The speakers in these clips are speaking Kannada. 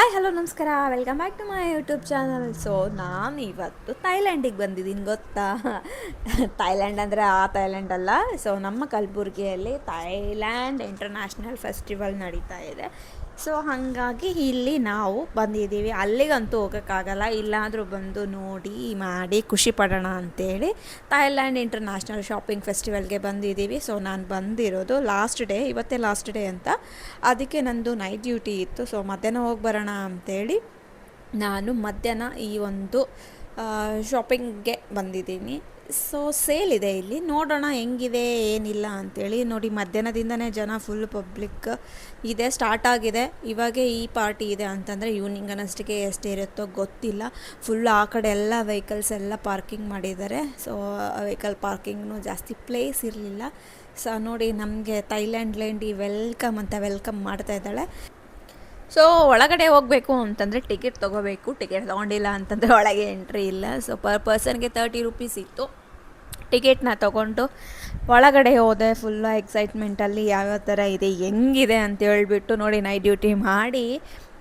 ಹಾಯ್ ಹಲೋ ನಮಸ್ಕಾರ. Welcome back to my YouTube channel so ನಾನು ಇವತ್ತು ಥೈಲ್ಯಾಂಡಿಗೆ ಬಂದಿದ್ದೀನಿ, ಗೊತ್ತಾ? ಥೈಲ್ಯಾಂಡ್ ಅಂದರೆ ಆ ಥೈಲ್ಯಾಂಡ್ ಅಲ್ಲ. ಸೊ ನಮ್ಮ ಕಲಬುರಗಿಯಲ್ಲಿ ಥೈಲ್ಯಾಂಡ್ ಇಂಟರ್ನ್ಯಾಷನಲ್ ಫೆಸ್ಟಿವಲ್ ನಡೀತಾ ಇದೆ. ಸೊ ಹಾಗಾಗಿ ಇಲ್ಲಿ ನಾವು ಬಂದಿದ್ದೀವಿ. ಅಲ್ಲಿಗಂತೂ ಹೋಗೋಕ್ಕಾಗಲ್ಲ. ಇಲ್ಲಾದರೂ ಬಂದು ನೋಡಿ ಮಾಡಿ ಖುಷಿ ಪಡೋಣ ಅಂತೇಳಿ ಥೈಲ್ಯಾಂಡ್ ಇಂಟರ್ನ್ಯಾಷನಲ್ ಶಾಪಿಂಗ್ ಫೆಸ್ಟಿವಲ್ಗೆ ಬಂದಿದ್ದೀವಿ. ಸೊ ನಾನು ಬಂದಿರೋದು ಲಾಸ್ಟ್ ಡೇ, ಇವತ್ತೇ ಲಾಸ್ಟ್ ಡೇ ಅಂತ. ಅದಕ್ಕೆ ನಂದು ನೈಟ್ ಡ್ಯೂಟಿ ಇತ್ತು. ಸೊ ಮಧ್ಯಾಹ್ನ ಹೋಗಿ ಬರೋಣ ಅಂತೇಳಿ ನಾನು ಮಧ್ಯಾಹ್ನ ಈ ಒಂದು ಶಾಪಿಂಗ್ಗೆ ಬಂದಿದ್ದೀನಿ. ಸೊ ಸೇಲ್ ಇದೆ ಇಲ್ಲಿ. ನೋಡೋಣ ಹೆಂಗಿದೆ, ಏನಿಲ್ಲ ಅಂತೇಳಿ. ನೋಡಿ, ಮಧ್ಯಾಹ್ನದಿಂದನೇ ಜನ ಫುಲ್ ಪಬ್ಲಿಕ್ ಇದೆ ಸ್ಟಾರ್ಟ್ ಆಗಿದೆ. ಇವಾಗೆ ಈ ಪಾರ್ಟಿ ಇದೆ ಅಂತಂದರೆ ಈವ್ನಿಂಗ್ ಅನ್ನಷ್ಟಕ್ಕೆ ಎಷ್ಟು ಇರುತ್ತೋ ಗೊತ್ತಿಲ್ಲ. ಫುಲ್ ಆ ಕಡೆ ಎಲ್ಲ ವೆಹಿಕಲ್ಸ್ ಎಲ್ಲ ಪಾರ್ಕಿಂಗ್ ಮಾಡಿದ್ದಾರೆ. ಸೊ ವೆಹಿಕಲ್ ಪಾರ್ಕಿಂಗ್ನು ಜಾಸ್ತಿ ಪ್ಲೇಸ್ ಇರಲಿಲ್ಲ. ಸೊ ನೋಡಿ, ನಮಗೆ ಥೈಲ್ಯಾಂಡ್ ಲ್ಯಾಂಡಿ ವೆಲ್ಕಮ್ ಅಂತ ವೆಲ್ಕಮ್ ಮಾಡ್ತಾ ಇದ್ದಾಳೆ. ಸೊ ಒಳಗಡೆ ಹೋಗಬೇಕು ಅಂತಂದರೆ ಟಿಕೆಟ್ ತೊಗೋಬೇಕು. ಟಿಕೆಟ್ ತೊಗೊಂಡಿಲ್ಲ ಅಂತಂದರೆ ಒಳಗೆ ಎಂಟ್ರಿ ಇಲ್ಲ. ಸೊ ಪರ್ ಪರ್ಸನ್ಗೆ ತರ್ಟಿ ರುಪೀಸ್ ಇತ್ತು. ಟಿಕೆಟ್ನ ತೊಗೊಂಡು ಒಳಗಡೆ ಹೋದೆ ಫುಲ್ಲು ಎಕ್ಸೈಟ್ಮೆಂಟಲ್ಲಿ ಯಾವ್ಯಾವ ಥರ ಇದೆ, ಹೆಂಗಿದೆ ಅಂತ ಹೇಳ್ಬಿಟ್ಟು ನೋಡಿ ನೈಟ್ ಡ್ಯೂಟಿ ಮಾಡಿ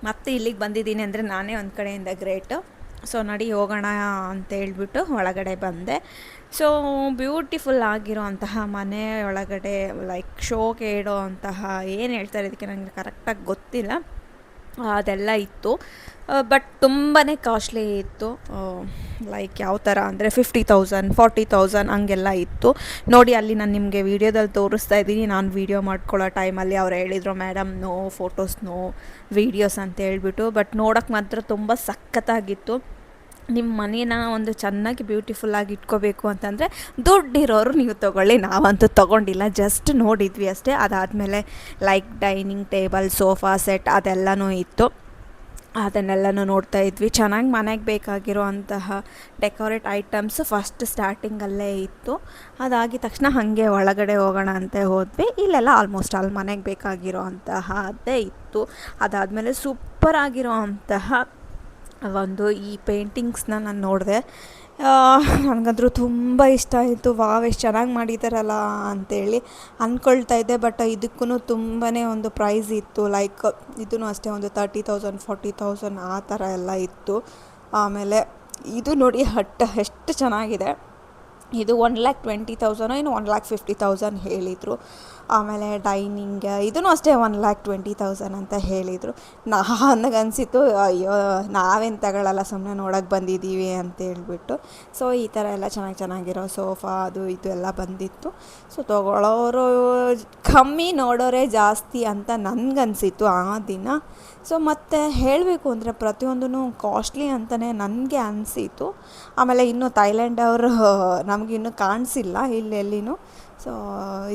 ಮತ್ತೆ ಇಲ್ಲಿಗೆ ಬಂದಿದ್ದೀನಿ ಅಂದರೆ ನಾನೇ ಒಂದು ಕಡೆಯಿಂದ ಗ್ರೇಟು ಸೊ ನಡಿ ಹೋಗೋಣ ಅಂತ ಹೇಳ್ಬಿಟ್ಟು ಒಳಗಡೆ ಬಂದೆ. ಸೊ ಬ್ಯೂಟಿಫುಲ್ ಆಗಿರೋ ಅಂತಹ ಮನೆ ಒಳಗಡೆ ಲೈಕ್ ಶೋಕೆ ಇಡೋ ಅಂತಹ ಏನು ಹೇಳ್ತಾರೆ ಇದಕ್ಕೆ ನನಗೆ ಕರೆಕ್ಟಾಗಿ ಗೊತ್ತಿಲ್ಲ. ಅದೆಲ್ಲ ಇತ್ತು. ಬಟ್ ತುಂಬಾ ಕಾಸ್ಟ್ಲಿ ಇತ್ತು. ಲೈಕ್ ಯಾವ ಥರ ಅಂದರೆ ಫಿಫ್ಟಿ ತೌಸಂಡ್ ಫಾರ್ಟಿ ತೌಸಂಡ್ ಹಂಗೆಲ್ಲ ಇತ್ತು. ನೋಡಿ ಅಲ್ಲಿ ನಾನು ನಿಮಗೆ ವೀಡಿಯೋದಲ್ಲಿ ತೋರಿಸ್ತಾ ಇದ್ದೀನಿ. ನಾನು ವೀಡಿಯೋ ಮಾಡ್ಕೊಳ್ಳೋ ಟೈಮಲ್ಲಿ ಅವ್ರು ಹೇಳಿದರು madam no photos no videos ಅಂತ ಹೇಳ್ಬಿಟ್ಟು. ಬಟ್ ನೋಡೋಕ್ಕೆ ಮಾತ್ರ ತುಂಬ ಸಖತ್ತಾಗಿತ್ತು. ನಿಮ್ಮ ಮನೇನ ಒಂದು ಚೆನ್ನಾಗಿ ಬ್ಯೂಟಿಫುಲ್ಲಾಗಿ ಇಟ್ಕೋಬೇಕು ಅಂತಂದರೆ ದುಡ್ಡಿರೋರು ನೀವು ತೊಗೊಳ್ಳಿ. ನಾವಂತೂ ತೊಗೊಂಡಿಲ್ಲ ಜಸ್ಟ್ ನೋಡಿದ್ವಿ ಅಷ್ಟೇ. ಅದಾದಮೇಲೆ like dining table sofa set ಅದೆಲ್ಲನೂ ಇತ್ತು. ಅದನ್ನೆಲ್ಲನೂ ನೋಡ್ತಾ ಇದ್ವಿ. ಚೆನ್ನಾಗಿ ಮನೆಗೆ ಬೇಕಾಗಿರೋ ಅಂತಹ ಡೆಕೋರೇಟ್ ಐಟಮ್ಸ್ ಫಸ್ಟ್ ಸ್ಟಾರ್ಟಿಂಗಲ್ಲೇ ಇತ್ತು. ಅದಾಗಿದ ತಕ್ಷಣ ಹಾಗೆ ಒಳಗಡೆ ಹೋಗೋಣ ಅಂತ ಹೋದ್ವಿ. ಇಲ್ಲೆಲ್ಲ ಆಲ್ಮೋಸ್ಟ್ ಆಲ್ ಮನೆಗೆ ಬೇಕಾಗಿರೋ ಅಂತಹದ್ದೇ ಇತ್ತು. ಅದಾದಮೇಲೆ ಸೂಪರ್ ಆಗಿರೋ ಅಂತಹ ಒಂದು ಈ ಪೇಂಟಿಂಗ್ಸ್ನ ನಾನು ನೋಡಿದೆ. ನನಗಂತೂ ತುಂಬ ಇಷ್ಟ ಆಯಿತು. ವಾವ್, ಎಷ್ಟು ಚೆನ್ನಾಗಿ ಮಾಡಿದ್ದಾರಲ್ಲ ಅಂತೇಳಿ ಅಂದ್ಕೊಳ್ತಾ ಇದ್ದೆ. ಬಟ್ ಇದಕ್ಕೂ ತುಂಬಾ ಒಂದು ಪ್ರೈಸ್ ಇತ್ತು. ಲೈಕ್ ಇದೂ ಅಷ್ಟೇ ಒಂದು ತರ್ಟಿ ತೌಸಂಡ್ ಫಾರ್ಟಿ ತೌಸಂಡ್ ಆ ಥರ ಎಲ್ಲ ಇತ್ತು. ಆಮೇಲೆ ಇದು ನೋಡಿ ಹಟ್ಟ, ಎಷ್ಟು ಚೆನ್ನಾಗಿದೆ. ಇದು ಒನ್ ಲ್ಯಾಕ್ ಟ್ವೆಂಟಿ ತೌಸಂಡು ಇನ್ನು ಒನ್ ಲ್ಯಾಕ್ ಫಿಫ್ಟಿ ತೌಸಂಡ್ ಹೇಳಿದರು. ಆಮೇಲೆ ಡೈನಿಂಗ್ ಇದೂ ಅಷ್ಟೇ ಒನ್ ಲ್ಯಾಕ್ ಟ್ವೆಂಟಿ ತೌಸಂಡ್ ಅಂತ ಹೇಳಿದರು. ನನಗನ್ಸಿತ್ತು ಅಯ್ಯೋ, ನಾವೇನು ತಗೊಳ್ಳಲ್ಲ ಸುಮ್ಮನೆ ನೋಡೋಕೆ ಬಂದಿದ್ದೀವಿ ಅಂತ ಹೇಳ್ಬಿಟ್ಟು. ಸೊ ಈ ಥರ ಎಲ್ಲ ಚೆನ್ನಾಗಿ ಚೆನ್ನಾಗಿರೋ ಸೋಫಾ, ಅದು ಇದು ಎಲ್ಲ ಬಂದಿತ್ತು. ಸೊ ತೊಗೊಳ್ಳೋರು ಕಮ್ಮಿ ನೋಡೋರೇ ಜಾಸ್ತಿ ಅಂತ ನನಗನ್ಸಿತ್ತು ಆ ದಿನ. ಸೊ ಮತ್ತು ಹೇಳಬೇಕು ಅಂದರೆ ಪ್ರತಿಯೊಂದೂ ಕಾಸ್ಟ್ಲಿ ಅಂತಲೇ ನನಗೆ ಅನಿಸಿತು ಆಮೇಲೆ ಇನ್ನು ಥೈಲ್ಯಾಂಡ್ ಅವರು ನಮಗಿನ್ನೂ ಕಾಣಿಸಿಲ್ಲ ಇಲ್ಲೆಲ್ಲಿನೂ ಸೊ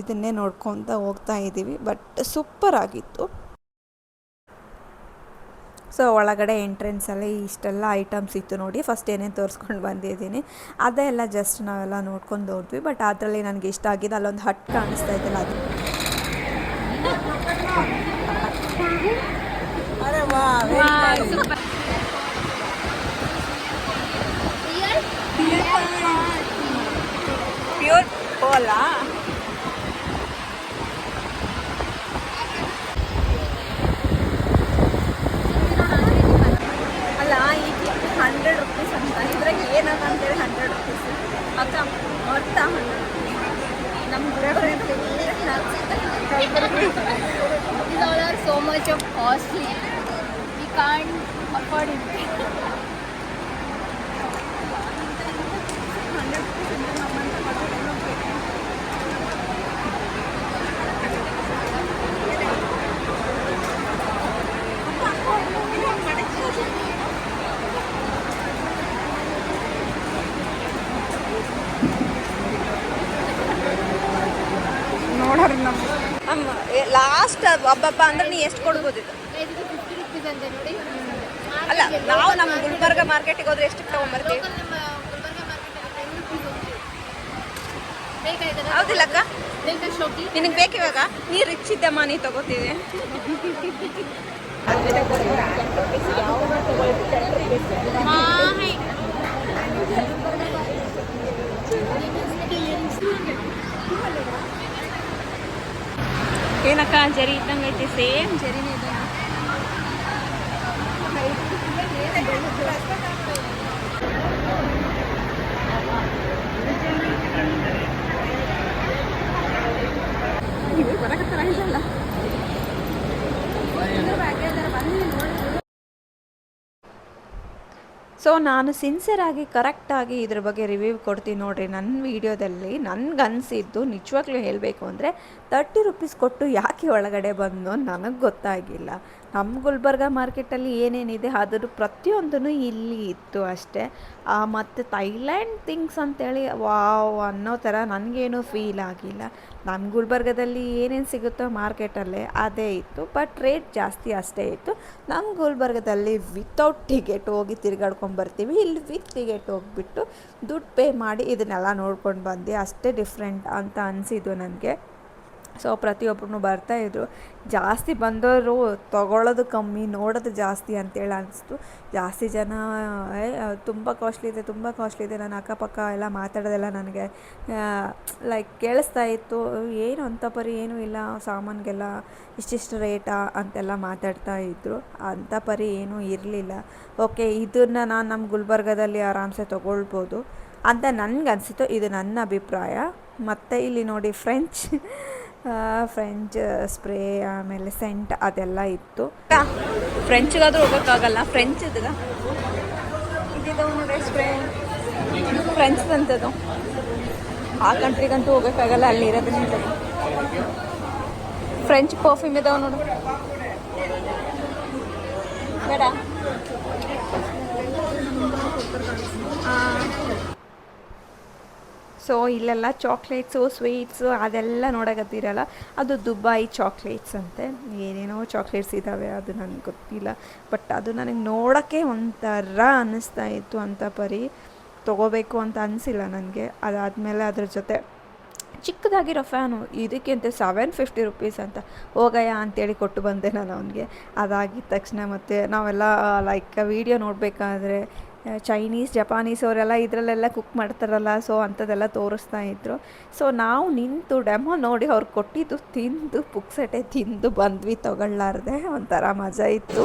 ಇದನ್ನೇ ನೋಡ್ಕೊತ ಹೋಗ್ತಾ ಇದ್ದೀವಿ. ಬಟ್ ಸೂಪರ್ ಆಗಿತ್ತು. ಸೊ ಒಳಗಡೆ ಎಂಟ್ರೆನ್ಸಲ್ಲಿ ಇಷ್ಟೆಲ್ಲ ಐಟಮ್ಸ್ ಇತ್ತು ನೋಡಿ. ಫಸ್ಟ್ ಏನೇನು ತೋರಿಸ್ಕೊಂಡು ಬಂದಿದ್ದೀನಿ. ಅದೇ ಎಲ್ಲ ಜಸ್ಟ್ ನಾವೆಲ್ಲ ನೋಡ್ಕೊಂಡು ಹೋದ್ವಿ. ಬಟ್ ಅದರಲ್ಲಿ ನನಗೆ ಇಷ್ಟ ಆಗಿದೆ. ಅಲ್ಲೊಂದು ಹಟ್ ಕಾಣಿಸ್ತಾ ಇದ್ದಲ್ಲ ಅದು. ಪ್ಯೂರ್ ಓಲಾ ಅಲ್ಲ ಈಗ ಹಂಡ್ರೆಡ್ ರುಪೀಸ್ ಅಂತ. ಇದ್ರಾಗ ಏನದ ಅಂತೇಳಿ ಹಂಡ್ರೆಡ್ ರುಪೀಸ್ ಅಕ್ಕ, ಮೊತ್ತ ಹಂಡ್ರೆಡ್ ನಮ್ಮ These all so much of of we We afford afford it. ನೋಡೋರು ನಮ್ಮ ನಮ್ಮ ಹಬ್ಬಬ್ಬ ಅಂದ್ರೆ ನೀ ಎಷ್ಟು ಕೊಡ್ಬೋದು ಇದು? ಇದಕ್ಕೆ ಫಿಫ್ಟಿ ರುಪೀಸ್ ಅಂತ ನೋಡಿ ಅಲ್ಲ, ನಾವು ನಮ್ಮ ಗುಲ್ಬರ್ಗ ಮಾರ್ಕೆಟಿಗೆ ಹೋದ್ರೆ ಎಷ್ಟು ಬೇಕಾಯ್ತದ ಹೌದಿಲ್ಲಕ್ಕ? ನಿನಗೆ ಬೇಕಿವಾಗ ನೀ ರಿಚ್ ಇದ್ದಮ್ಮ, ನೀ ತಗೋತೀವಿ. ಏನಕ್ಕ ಜರಿ ಇದ್ದಂಗೆ ಐತಿ ಸೇಮ್ ಜರಿನೇ ಇದೆ So ನಾನು ಸಿನ್ಸಿಯರಾಗಿ ಕರೆಕ್ಟಾಗಿ ಇದ್ರ ಬಗ್ಗೆ ರಿವ್ಯೂ ಕೊಡ್ತೀನಿ ನೋಡಿರಿ. ನನ್ನ ವೀಡಿಯೋದಲ್ಲಿ ನನಗನ್ಸಿದ್ದು ನಿಜವಾಗ್ಲೂ ಹೇಳಬೇಕು ಅಂದರೆ ತರ್ಟಿ ರುಪೀಸ್ ಕೊಟ್ಟು ಯಾಕೆ ಒಳಗಡೆ ಬಂದು ನನಗೆ ಗೊತ್ತಾಗಿಲ್ಲ. ನಮ್ಮ ಗುಲ್ಬರ್ಗ ಮಾರ್ಕೆಟಲ್ಲಿ ಏನೇನಿದೆ ಅದರ ಪ್ರತಿಯೊಂದೂ ಇಲ್ಲಿ ಇತ್ತು ಅಷ್ಟೇ. ಮತ್ತು ಥೈಲ್ಯಾಂಡ್ ಥಿಂಗ್ಸ್ ಅಂತೇಳಿ, ವಾವ್ ಅನ್ನೋ ಥರ ನನಗೇನು ಫೀಲ್ ಆಗಿಲ್ಲ. ನಮ್ಮ ಗುಲ್ಬರ್ಗದಲ್ಲಿ ಏನೇನು ಸಿಗುತ್ತೋ ಮಾರ್ಕೆಟಲ್ಲೇ ಅದೇ ಇತ್ತು, ಬಟ್ ರೇಟ್ ಜಾಸ್ತಿ ಅಷ್ಟೇ ಇತ್ತು. ನಮ್ಮ ಗುಲ್ಬರ್ಗದಲ್ಲಿ ವಿತೌಟ್ ಟಿಕೆಟ್ ಹೋಗಿ ತಿರ್ಗಾಡ್ಕೊಂಡು ಬರ್ತೀವಿ. ಇಲ್ಲಿ ವಿತ್ ಟಿಕೆಟ್ ಹೋಗ್ಬಿಟ್ಟು ದುಡ್ಡು ಪೇ ಮಾಡಿ ಇದನ್ನೆಲ್ಲ ನೋಡ್ಕೊಂಡು ಬಂದು. ಅಷ್ಟೇ ಡಿಫ್ರೆಂಟ್ ಅಂತ ಅನಿಸಿದ್ದು ನನಗೆ. ಸೊ ಪ್ರತಿಯೊಬ್ಬರು ಬರ್ತಾಯಿದ್ರು ಜಾಸ್ತಿ ಬಂದವರು ತಗೊಳ್ಳೋದು ಕಮ್ಮಿ, ನೋಡೋದು ಜಾಸ್ತಿ ಅಂತೇಳಿ ಅನಿಸ್ತು. ಜಾಸ್ತಿ ಜನ ತುಂಬ ಕಾಸ್ಟ್ಲಿ ಇದೆ, ತುಂಬ ಕಾಸ್ಟ್ಲಿ ಇದೆ ನಾನು ಅಕ್ಕಪಕ್ಕ ಎಲ್ಲ ಮಾತಾಡೋದೆಲ್ಲ ನನಗೆ ಲೈಕ್ ಕೇಳಿಸ್ತಾ ಇತ್ತು. ಏನು ಅಂತ ಪರಿ ಏನೂ ಇಲ್ಲ, ಸಾಮಾನಿಗೆಲ್ಲ ಇಷ್ಟಿಷ್ಟು ರೇಟಾ ಅಂತೆಲ್ಲ ಮಾತಾಡ್ತಾ ಇದ್ದರು ಅಂಥ ಪರಿ ಏನೂ ಇರಲಿಲ್ಲ. ಓಕೆ ಇದನ್ನು ನಾನು ನಮ್ಮ ಗುಲ್ಬರ್ಗದಲ್ಲಿ ಆರಾಮ್ಸೆ ತೊಗೊಳ್ಬೋದು ಅಂತ ನನಗನ್ಸಿತ್ತು. ಇದು ನನ್ನ ಅಭಿಪ್ರಾಯ. ಮತ್ತು ಇಲ್ಲಿ ನೋಡಿ ಫ್ರೆಂಚ್ ಫ್ರೆಂಚ್ ಸ್ಪ್ರೇ ಆಮೇಲೆ ಸೆಂಟ್ ಅದೆಲ್ಲ ಇತ್ತು. ಫ್ರೆಂಚ್ಗಾದ್ರೂ ಹೋಗೋಕ್ಕಾಗಲ್ಲ ಫ್ರೆಂಚ್ ಫ್ರೆಂಚ್ ಅಂತದು ಆ ಕಂಟ್ರಿಗಂತೂ ಹೋಗೋಕ್ಕಾಗಲ್ಲ ಅಲ್ಲಿ ಇರೋದು ನಿಂತದು ಫ್ರೆಂಚ್ ಪರ್ಫ್ಯೂಮ್ ಇದಾವೆ ನೋಡು ಸೊ, ಇಲ್ಲೆಲ್ಲ ಚಾಕ್ಲೇಟ್ಸು ಸ್ವೀಟ್ಸು ಅದೆಲ್ಲ ನೋಡೋಕತ್ತಿರಲ್ಲ? ಅದು ದುಬಾಯ್ ಚಾಕ್ಲೇಟ್ಸ್ ಅಂತೆ. ಏನೇನೋ ಚಾಕ್ಲೇಟ್ಸ್ ಇದ್ದಾವೆ ಅದು ನನಗೆ ಗೊತ್ತಿಲ್ಲ. ಬಟ್ ಅದು ನನಗೆ ನೋಡೋಕ್ಕೆ ಒಂಥರ ಅನ್ನಿಸ್ತಾ ಇತ್ತು ಅಂತ ಪರಿ. ತೊಗೋಬೇಕು ಅಂತ ಅನಿಸಿಲ್ಲ ನನಗೆ. ಅದಾದಮೇಲೆ ಅದ್ರ ಜೊತೆ ಚಿಕ್ಕದಾಗಿರೋ ಫ್ಯಾನು ಇದಕ್ಕೆ ಅಂತ ಸೆವೆನ್ ಫಿಫ್ಟಿ ರುಪೀಸ್ ಅಂತ. ಹೋಗಯ್ಯ ಅಂತೇಳಿ ಕೊಟ್ಟು ಬಂದೆ ನಾನು ಅವನಿಗೆ. ಅದಾಗಿದ್ದ ತಕ್ಷಣ ಮತ್ತು ನಾವೆಲ್ಲ ಲೈಕ್ ವೀಡಿಯೋ ನೋಡಬೇಕಾದ್ರೆ ಚೈನೀಸ್ ಜಪಾನೀಸ್ ಅವರೆಲ್ಲ ಇದರಲ್ಲೆಲ್ಲ ಕುಕ್ ಮಾಡ್ತಾರಲ್ಲ ಸೊ ಅಂಥದ್ದೆಲ್ಲ ತೋರಿಸ್ತಾ ಇದ್ರು. ಸೊ ನಾವು ನಿಂತು ಡೆಮೋ ನೋಡಿ ಅವ್ರು ಕೊಟ್ಟಿದ್ದು ತಿಂದು, ಪುಕ್ಸಟೆ ತಿಂದು, ಬಂದ್ವಿ ತಗೊಳ್ಳಾರ್ದೆ, ಒಂಥರ ಮಜಾ ಇತ್ತು.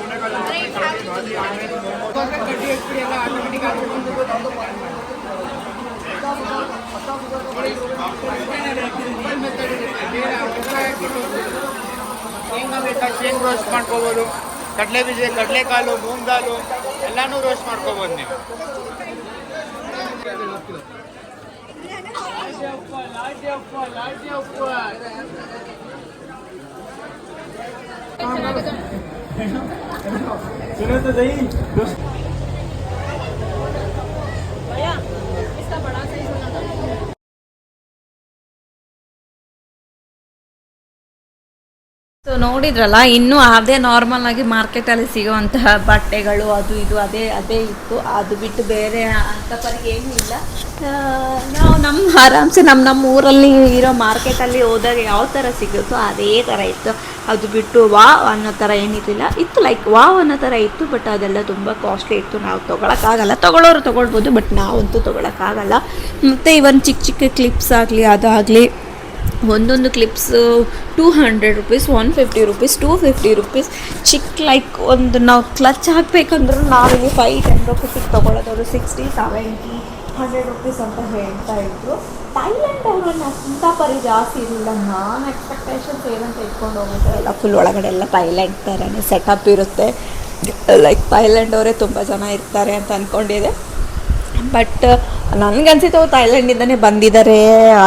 ಶೇಂಗಾ ಬೇಕಾ ಶೇಂಗ್ ರೋಸ್ಟ್ ಮಾಡ್ಕೋಬೋದು ಕಡಲೆ ಬೀಜ ಕಡಲೆಕಾಳು ಮೂಂಗ್ ದಾಲು ಎಲ್ಲನೂ ರೋಸ್ಟ್ ಮಾಡ್ಕೋಬೋದು ನೀವು ಲಾಡ್ಯಪ್ಪ सुने तो सही ಸೊ ನೋಡಿದ್ರಲ್ಲ, ಇನ್ನೂ ಅದೇ ನಾರ್ಮಲ್ ಆಗಿ ಮಾರ್ಕೆಟಲ್ಲಿ ಸಿಗುವಂತಹ ಬಟ್ಟೆಗಳು, ಅದು ಇದು, ಅದೇ ಅದೇ ಇತ್ತು. ಅದು ಬಿಟ್ಟು ಬೇರೆ ಅಂತ ಏನೂ ಇಲ್ಲ. ನಾವು ನಮ್ಮ ಆರಾಮ್ಸೆ ನಮ್ಮ ನಮ್ಮ ಊರಲ್ಲಿ ಇರೋ ಮಾರ್ಕೆಟಲ್ಲಿ ಹೋದಾಗ ಯಾವ ಥರ ಸಿಗುತ್ತೋ ಅದೇ ಥರ ಇತ್ತು. ಅದು ಬಿಟ್ಟು ವಾವ್ ಅನ್ನೋ ಥರ ಏನಿರಲಿಲ್ಲ. ಇತ್ತು ಲೈಕ್ ವಾವ್ ಅನ್ನೋ ಥರ ಇತ್ತು ಬಟ್ ಅದೆಲ್ಲ ತುಂಬ ಕಾಸ್ಟ್ಲಿ ಇತ್ತು. ನಾವು ತೊಗೊಳಕ್ಕಾಗಲ್ಲ. ತೊಗೊಳೋರು ತೊಗೊಳ್ಬೋದು ಬಟ್ ನಾವಂತೂ ತೊಗೊಳಕ್ಕಾಗಲ್ಲ. ಮತ್ತು ಇವನ್ ಚಿಕ್ಕ ಚಿಕ್ಕ ಕ್ಲಿಪ್ಸ್ ಆಗಲಿ, ಅದಾಗಲಿ ಒಂದೊಂದು clips two hundred rupees one fifty rupees two fifty rupees ಚಿಕ್ಕ ಲೈಕ್ ಒಂದು ನಾವು ಕ್ಲಚ್ ಹಾಕಬೇಕಂದ್ರೂ ನಾವಿಲ್ಲಿ ಫೈವ್ ಟೆನ್ ರುಪೀಸಿಗೆ ತೊಗೊಳೋದವರು ಸಿಕ್ಸ್ಟಿ ಸೆವೆಂಟಿ ಹಂಡ್ರೆಡ್ ರುಪೀಸ್ ಅಂತ ಹೇಳ್ತಾ ಇದ್ರು. ಥೈಲ್ಯಾಂಡ್ ಅವರನ್ನು ಅಂಥ ಪರಿ ಜಾಸ್ತಿ ಇರಲಿಲ್ಲ ನಾನು ಎಕ್ಸ್ಪೆಕ್ಟೇಷನ್ಸ್ ಏನಂತ ಇಟ್ಕೊಂಡು ಹೋಗುತ್ತೆ ಎಲ್ಲ ಫುಲ್ ಒಳಗಡೆ ಎಲ್ಲ ಥೈಲ್ಯಾಂಡ್ ಥರನೇ ಸೆಟಪ್ ಇರುತ್ತೆ. ಲೈಕ್ ಥೈಲ್ಯಾಂಡ್ ಅವರೇ ತುಂಬ ಜನ ಇರ್ತಾರೆ ಅಂತ ಅಂದ್ಕೊಂಡಿದ್ದೆ ಬಟ್ ನನಗನ್ಸಿತ್ತು ಅವ್ರು ಥೈಲ್ಯಾಂಡಿಂದನೇ ಬಂದಿದ್ದಾರೆ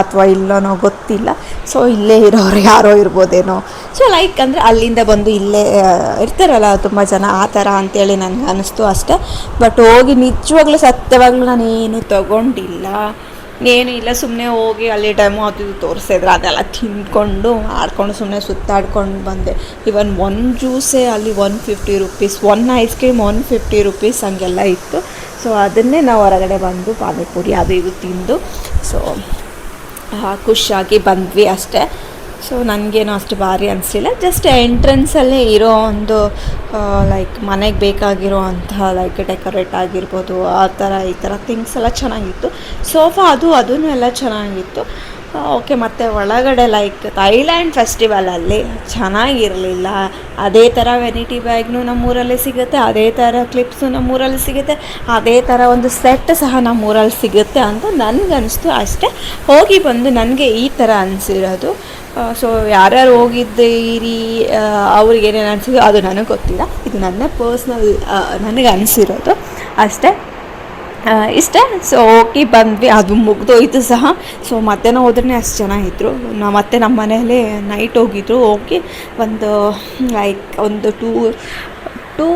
ಅಥವಾ ಇಲ್ಲನೋ ಗೊತ್ತಿಲ್ಲ. ಸೊ ಇಲ್ಲೇ ಇರೋರು ಯಾರೋ ಇರ್ಬೋದೇನೋ. ಸೊ ಲೈಕ್ ಅಂದರೆ ಅಲ್ಲಿಂದ ಬಂದು ಇಲ್ಲೇ ಇರ್ತಾರಲ್ಲ ತುಂಬ ಜನ ಆ ಥರ ಅಂತೇಳಿ ನನಗೆ ಅನ್ನಿಸ್ತು ಅಷ್ಟೇ. ಬಟ್ ಹೋಗಿ ನಿಜವಾಗ್ಲೂ ಸತ್ಯವಾಗ್ಲೂ ನಾನು ಏನು ತಗೊಂಡಿಲ್ಲ. ಏನು ಇಲ್ಲ ಸುಮ್ಮನೆ ಹೋಗಿ ಅಲ್ಲಿ ಟೈಮು ಅದು ತೋರಿಸಿದ್ರೆ ಅದೆಲ್ಲ ತಿಂದ್ಕೊಂಡು, ಆಡ್ಕೊಂಡು ಸುಮ್ಮನೆ ಸುತ್ತಾಡ್ಕೊಂಡು ಬಂದೆ. ಇವನ್ ಒನ್ ಜ್ಯೂಸೇ ಅಲ್ಲಿ one fifty rupees one ice cream one fifty rupees ಹಂಗೆಲ್ಲ ಇತ್ತು. ಸೊ ಅದನ್ನೇ ನಾವು ಹೊರಗಡೆ ಬಂದು ಪಾನಿಪುರಿ, ಅದು ಇದು ತಿಂದು ಸೊ ಖುಷಿಯಾಗಿ ಬಂದ್ವಿ ಅಷ್ಟೇ. ಸೊ ನನಗೇನು ಅಷ್ಟು ಭಾರಿ ಅನಿಸಿಲ್ಲ ಜಸ್ಟ್ ಎಂಟ್ರೆನ್ಸಲ್ಲೇ ಇರೋ ಒಂದು ಲೈಕ್ ಮನೆಗೆ ಬೇಕಾಗಿರೋ ಅಂತಹ ಲೈಕ್ ಡೆಕೋರೇಟ್ ಆಗಿರ್ಬೋದು, ಆ ಥರ ಈ ಥರ ಥಿಂಗ್ಸ್ ಎಲ್ಲ ಚೆನ್ನಾಗಿತ್ತು. ಸೋಫಾ ಅದು ಅದೂ ಎಲ್ಲ ಚೆನ್ನಾಗಿತ್ತು. ಓಕೆ ಮತ್ತು ಒಳಗಡೆ ಲೈಕ್ ಥೈಲ್ಯಾಂಡ್ ಫೆಸ್ಟಿವಲಲ್ಲಿ ಚೆನ್ನಾಗಿರಲಿಲ್ಲ. ಅದೇ ಥರ ವೆನಿಟಿ ಬ್ಯಾಗ್ನು ನಮ್ಮೂರಲ್ಲಿ ಸಿಗುತ್ತೆ, ಅದೇ ಥರ ಕ್ಲಿಪ್ಸು ನಮ್ಮೂರಲ್ಲಿ ಸಿಗುತ್ತೆ, ಅದೇ ಥರ ಒಂದು ಸೆಟ್ ಸಹ ನಮ್ಮೂರಲ್ಲಿ ಸಿಗುತ್ತೆ ಅಂತ ನನಗನ್ನಿಸ್ತು ಅಷ್ಟೇ. ಹೋಗಿ ಬಂದು ನನಗೆ ಈ ಥರ ಅನಿಸಿರೋದು. ಸೊ ಯಾರ್ಯಾರು ಹೋಗಿದ್ದೀರಿ ಅವ್ರಿಗೆ ಏನೇನು ಅನಿಸಿದ್ರು ಅದು ನನಗೆ ಗೊತ್ತಿಲ್ಲ. ಇದು ನನ್ನ ಪರ್ಸ್ನಲ್ ನನಗೆ ಅನಿಸಿರೋದು ಅಷ್ಟೇ. ಇಷ್ಟೇ. ಸೊ ಹೋಗಿ ಬಂದ್ವಿ. ಅದು ಮುಗ್ದೋಯ್ತು ಸಹ. ಸೊ ಮಧ್ಯಾಹ್ನ ಹೋದ್ರೆ ಅಷ್ಟು ಜನ ನಾವು ಮತ್ತೆ ನಮ್ಮ ಮನೆಯಲ್ಲಿ ನೈಟ್ ಹೋಗಿದ್ರು. ಹೋಗಿ ಒಂದು ಲೈಕ್ ಒಂದು ಟೂ ಟೂ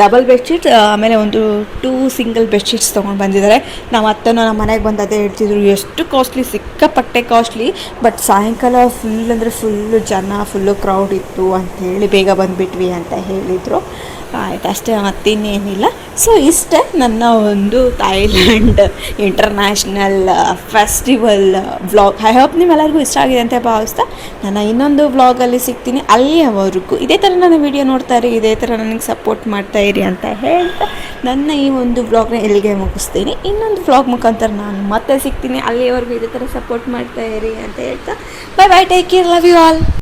ಡಬಲ್ ಬೆಡ್ಶೀಟ್ ಆಮೇಲೆ ಒಂದು ಟೂ ಸಿಂಗಲ್ ಬೆಡ್ಶೀಟ್ಸ್ ತೊಗೊಂಡು ಬಂದಿದ್ದಾರೆ. ನಾವು ಅತ್ತನೂ ನಮ್ಮ ಮನೆಗೆ ಬಂದು ಅದೇ ಹೇಳ್ತಿದ್ರು. ಎಷ್ಟು ಕಾಸ್ಟ್ಲಿ ಸಿಕ್ಕಾಪಟ್ಟೆ ಕಾಸ್ಟ್ಲಿ ಬಟ್ ಸಾಯಂಕಾಲ ಫುಲ್ ಅಂದರೆ ಫುಲ್ಲು ಜನ ಫುಲ್ಲು ಕ್ರೌಡ್ ಇತ್ತು. ಅಂತ ಹೇಳಿ ಬೇಗ ಬಂದುಬಿಟ್ವಿ ಅಂತ ಹೇಳಿದರು. ಆಯ್ತು, ಅಷ್ಟೇ ಮತ್ತಿನ್ನೇನಿಲ್ಲ ಸೊ ಇಷ್ಟೇ ನನ್ನ ಒಂದು Thailand international festival vlog I hope ನಿಮ್ಮೆಲ್ಲರಿಗೂ ಇಷ್ಟ ಆಗಿದೆ ಅಂತ ಭಾವಿಸ್ತಾ ನನ್ನ ಇನ್ನೊಂದು ವ್ಲಾಗಲ್ಲಿ ಸಿಗ್ತೀನಿ. ಅಲ್ಲಿಯವರೆಗೂ ಇದೇ ಥರ ನನ್ನ ವಿಡಿಯೋ ನೋಡ್ತಾ ಇರಿ, ಇದೇ ಥರ ನನಗೆ ಸಪೋರ್ಟ್ ಮಾಡ್ತಾ ಇರಿ ಅಂತ ಹೇಳ್ತಾ ನನ್ನ ಈ ಒಂದು ವ್ಲಾಗ್ನ ಎಲ್ಲಿಗೆ ಮುಗಿಸ್ತೀನಿ. ಇನ್ನೊಂದು ವ್ಲಾಗ್ ಮುಖಾಂತರ ನಾನು ಮತ್ತೆ ಸಿಗ್ತೀನಿ. ಅಲ್ಲಿಯವರೆಗೂ ಇದೇ ಥರ ಸಪೋರ್ಟ್ ಮಾಡ್ತಾ ಇರಿ ಅಂತ ಹೇಳ್ತಾ. Bye bye take care love you all